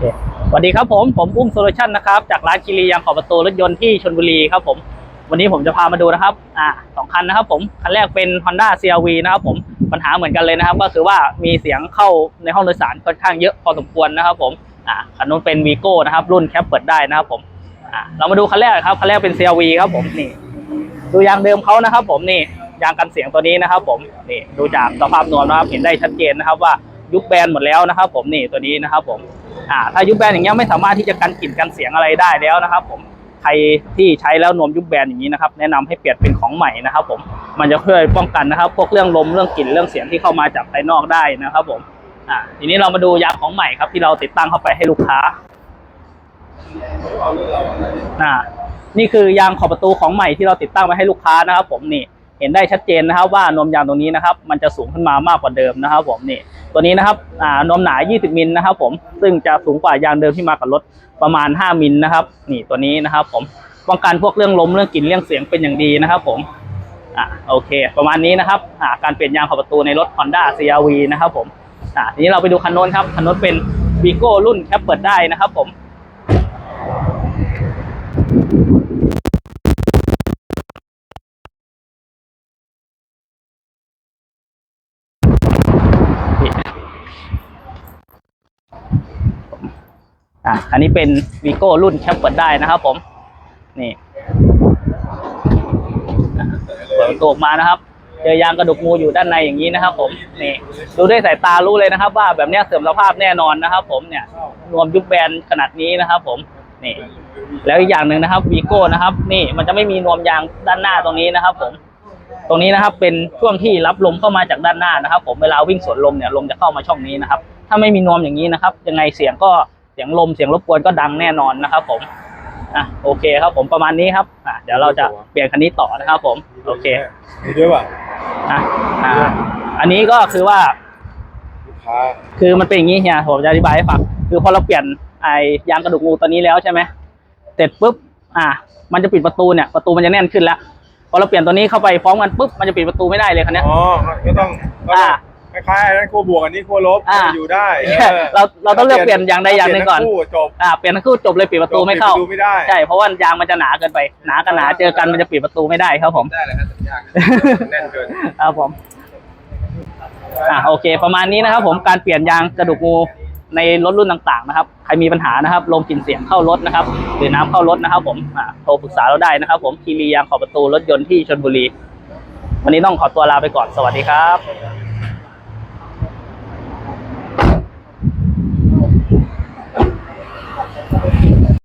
คสวัสดีครับผมผมอุ้มโซลูชันนะครับจากร้านคิริยางขอบประตูรถยนต์ที่ชลบุรีครับผมวันนี้ผมจะพามาดูนะครับอ่าสองคันนะครับผมคันแรกเป็น Honda CRV นะครับผมปัญหาเหมือนกันเลยนะครับ ก็คือว่ามีเสียงเข้าในห้องโดยสารค่อนข้างเยอะพอสมควรนะครับผมอ่าคันนู้นเป็น Vigo นะครับ รุ่นแคปเปิดได้นะครับผมอ่าเรามาดูคันแรกครับคันแรกเป็น CRV ครับผมนี่ดูยางเดิมเขานะครับ ผมนี่ยางกันเสียงตัวนี้นะครับ ผมนี่ดูจากสภาพนวมนะครับเห็นได้ชัดเจนนะครับว่ายุบแบนหมดแล้วนะครับ ผมนี่ตัวนี้นะครับ ผม อ่าถ้ายุบแบนอย่างเงี้ยไม่สามารถที่จะกันกลิ่นกันเสียงอะไรได้แล้วนะครับ ผมใครที่ใช้แล้วนวมยุบแบนอย่างนี้นะครับแนะนำให้เปลี่ยนเป็นของใหม่นะครับ ผมมันจะช่วยป้องกันนะครับ พวกเรื่องลมเรื่องกลิ่นเรื่องเสียงที่เข้ามาจากภายนอกได้นะครับ ผมอ่าทีนี้เรามาดูยางของใหม่ครับ ที่เราติดตั้งเข้าไปให้ลูกค้าอ่านี่คือยางขอบประตูของใหม่ที่เราติดตั้งไว้ให้ลูกค้านะครับ ผมนี่ เห็นได้ชัดเจนนะครับว่านวมยางตรงนี้นะครับ มันจะสูงขึ้นมามากกว่าเดิมนะครับ ผมนี่ตัวนี้นะครับนวมหนา 20 มิลนะครับ ผมซึ่งจะสูงกว่ายางเดิมที่มากับรถประมาณ 5 มิลนะครับ นี่ตัวนี้นะครับ ผมป้องกันพวกเรื่องลมเรื่องกลิ่นเรื่องเสียงเป็นอย่างดีนะครับ ผมอ่าโอเค ประมาณนี้นะครับอ่าการเปลี่ยนยางขอบประตูในรถ Honda CRV นะครับผมอ่าทีนี้เราไปดูคันโน้นครับคันโน้นเป็น Vigo รุ่นแคปเปิดได้นะครับ ผม อะอันนี้เป็น Vigo รุ่นแคปเปิดได้นะครับผมนี่เปิดประตูออกมานะครับ เจอยางกระดูกงูอยู่ด้านในอย่างนี้นะครับ ผมนี่ดูด้วยสายตารู้เลยนะครับ ว่าแบบนี้เสื่อมสภาพแน่นอนนะครับ ผมเนี่ยรวมยุบแบนขนาดนี้นะครับ ผมนี่ แล้วอีกอย่างหนึ่งนะครับวีโก้นะครับ นี่มันจะไม่มีนวมยางด้านหน้าตรงนี้นะครับ ผม ตรงนี้นะครับ เป็นช่วงที่รับลมเข้ามาจากด้านหน้านะครับ ผมเวลาวิ่งสวนลมเนี่ยลมจะเข้ามาช่องนี้นะครับ ถ้าไม่มีนวมอย่างนี้นะครับ ยังไงเสียงก็ สียงลมเสียงรบกวนก็ดังแน่นอนนะครับ ผมอะโอเคครับผมประมาณนี้ครับอะเดี๋ยวเราจะเปลี่ยนคันนี้ต่อนะครับ ผม โอเคมีด้วยป่ะอะอ่าอันนี้ก็คือว่า คือมันเป็นอย่างนี้เฮียผมจะอธิบายให้ฟังคือพอเราเปลี่ยนไอ้ยางกระดูกงูตัวนี้แล้วใช่ไหมเสร็จปุ๊บอ่ามันจะปิดประตูเนี่ยประตูมันจะแน่นขึ้นแล้วพอเราเปลี่ยนตัวนี้เข้าไปพร้อมกันปุ๊บมันจะปิดประตูไม่ได้เลยคันเนี้ยอ๋อก็ต้องอ่า คล้ายๆอันนั้นขั้วบวกอันนี้ขั้วลบอ่า อยู่ได้ออเราเราต้องเลือกเปลี่ยนอย่างใดอย่างหนึ่งก่อนเปลี่ยทั้งคู่จบอ่าเปลี่ยนทั้งคู่จบเลยปิดประตูไม่เข้าปิดประตูไม่ได้ ใช่เพราะว่ายางมันจะหนาเกินไปหนากับหนาเจอกันมันจะปิดประตูไม่ได้ครับผม ได้เลยครับสัญญาแน่นเกิน ครับผม อ่าโอเค ประมาณนี้นะครับผมการเปลี่ยนยางกระดูกงูในรถรุ่นต่างๆนะครับ ใครมีปัญหานะครับลมกลิ่นเสียงเข้ารถนะครับ หรือน้ำเข้ารถนะครับ ผมอ่าโทรปรึกษาเราได้นะครับ ผมคีรียางขอบประตูรถยนต์ที่ชลบุรี วันนี้ต้องขอตัวลาไปก่อนสวัสดีครับ